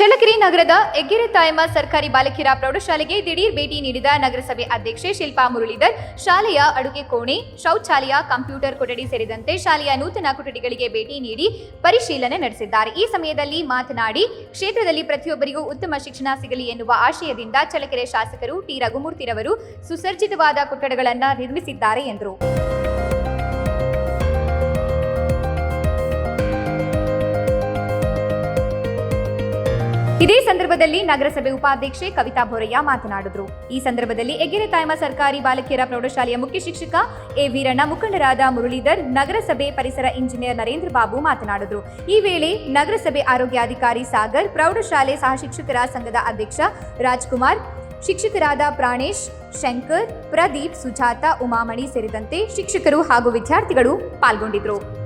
ಹೆಗ್ಗೆರೆ ತಾಯಮ್ಮ ಸರ್ಕಾರಿ ಬಾಲಕಿಯರ ಪ್ರೌಢಶಾಲೆಗೆ ದಿಢೀರ್ ಭೇಟಿ ನೀಡಿದ ನಗರಸಭೆ ಅಧ್ಯಕ್ಷೆ ಶಿಲ್ಪಾ ಮುರಳೀಧರ್. ಶಾಲೆಯ ಅಡುಗೆ ಕೋಣೆ, ಶೌಚಾಲಯ, ಕಂಪ್ಯೂಟರ್ ಕೊಠಡಿ ಸೇರಿದಂತೆ ಶಾಲೆಯ ನೂತನ ಕೊಠಡಿಗಳಿಗೆ ಭೇಟಿ ನೀಡಿ ಪರಿಶೀಲನೆ ನಡೆಸಿದ್ದಾರೆ. ಈ ಸಮಯದಲ್ಲಿ ಮಾತನಾಡಿ, ಕ್ಷೇತ್ರದಲ್ಲಿ ಪ್ರತಿಯೊಬ್ಬರಿಗೂ ಉತ್ತಮ ಶಿಕ್ಷಣ ಸಿಗಲಿ ಎನ್ನುವ ಆಶಯದಿಂದ ಚಳ್ಳಕೆರೆ ಶಾಸಕರು ಟಿ. ರಘುಮೂರ್ತಿರವರು ಸುಸರ್ಜಿತವಾದ ಕೊಠಡಗಳನ್ನು ನಿರ್ಮಿಸಿದ್ದಾರೆ ಎಂದರು. ಇದೇ ಸಂದರ್ಭದಲ್ಲಿ ನಗರಸಭೆ ಉಪಾಧ್ಯಕ್ಷೆ ಕವಿತಾ ಬೋರಯ್ಯ ಮಾತನಾಡಿದರು. ಈ ಸಂದರ್ಭದಲ್ಲಿ ಎಗೆರೆ ತಾಯಮ ಸರ್ಕಾರಿ ಬಾಲಕಿಯರ ಪ್ರೌಢಶಾಲೆಯ ಮುಖ್ಯ ಶಿಕ್ಷಕ ಎ ವೀರಣ್ಣ, ಮುಖಂಡರಾದ ಮುರಳೀಧರ್, ನಗರಸಭೆ ಪರಿಸರ ಇಂಜಿನಿಯರ್ ನರೇಂದ್ರ ಬಾಬು ಮಾತನಾಡಿದರು. ಈ ವೇಳೆ ನಗರಸಭೆ ಆರೋಗ್ಯಾಧಿಕಾರಿ ಸಾಗರ್, ಪ್ರೌಢಶಾಲೆ ಸಹ ಶಿಕ್ಷಕರ ಸಂಘದ ಅಧ್ಯಕ್ಷ ರಾಜ್ಕುಮಾರ್, ಶಿಕ್ಷಕರಾದ ಪ್ರಾಣೇಶ್, ಶಂಕರ್, ಪ್ರದೀಪ್, ಸುಜಾತ, ಉಮಾಮಣಿ ಸೇರಿದಂತೆ ಶಿಕ್ಷಕರು ಹಾಗೂ ವಿದ್ಯಾರ್ಥಿಗಳು ಪಾಲ್ಗೊಂಡಿದ್ದರು.